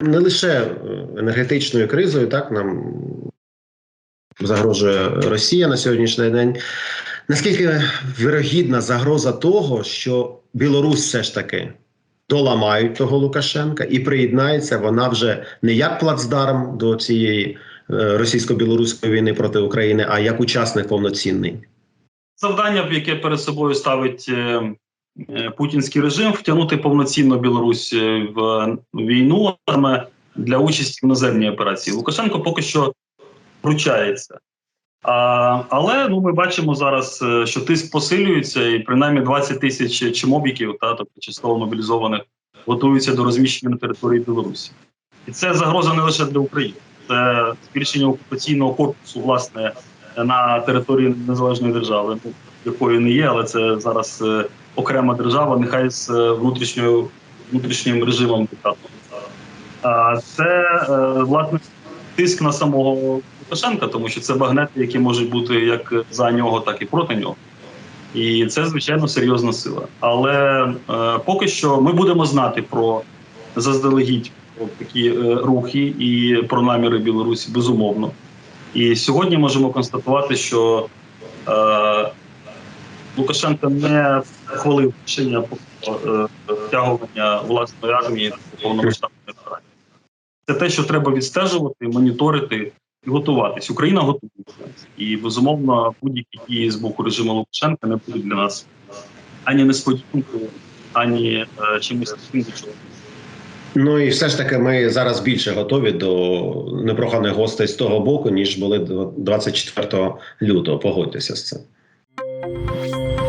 не лише е, енергетичною кризою, так нам загрожує Росія на сьогоднішній день. Наскільки вирогідна загроза того, що Білорусь все ж таки доламають того Лукашенка і приєднається вона вже не як плацдарм до цієї е, російсько-білоруської війни проти України, а як учасник повноцінний? завдання, яке перед собою ставить е, путінський режим, втягнути повноцінно Білорусь е, в війну саме для участі в наземній операції. Лукашенко поки що вручається. А, але ну ми бачимо зараз, е, що тиск посилюється, і принаймні 20 тисяч чмобіків, та тобто частково мобілізованих, готуються до розміщення на території Білорусі. І це загроза не лише для України, це збільшення окупаційного корпусу, власне, на території незалежної держави, ну, якою не є, але це зараз е, окрема держава, нехай з е, внутрішньою внутрішнім режимом диктатора. Це е, власне тиск на самого Лукашенка, тому що це багнети, які можуть бути як за нього, так і проти нього. І це звичайно серйозна сила. Але е, поки що ми будемо знати про заздалегідь такі рухи і про наміри Білорусі безумовно. І сьогодні можемо констатувати, що Лукашенко не ухвалив рішення про е, втягування власної армії повномасштабної операції. Це те, що треба відстежувати, моніторити і готуватись. Україна готується. І безумовно, будь-які дії з боку режиму Лукашенка не будуть для нас ані несподіванкою, ані е, чимось таким, до чого Ну і все ж таки, ми зараз більше готові до непроханих гостей з того боку, ніж були до 24 лютого. Погодьтеся з цим. Thank you.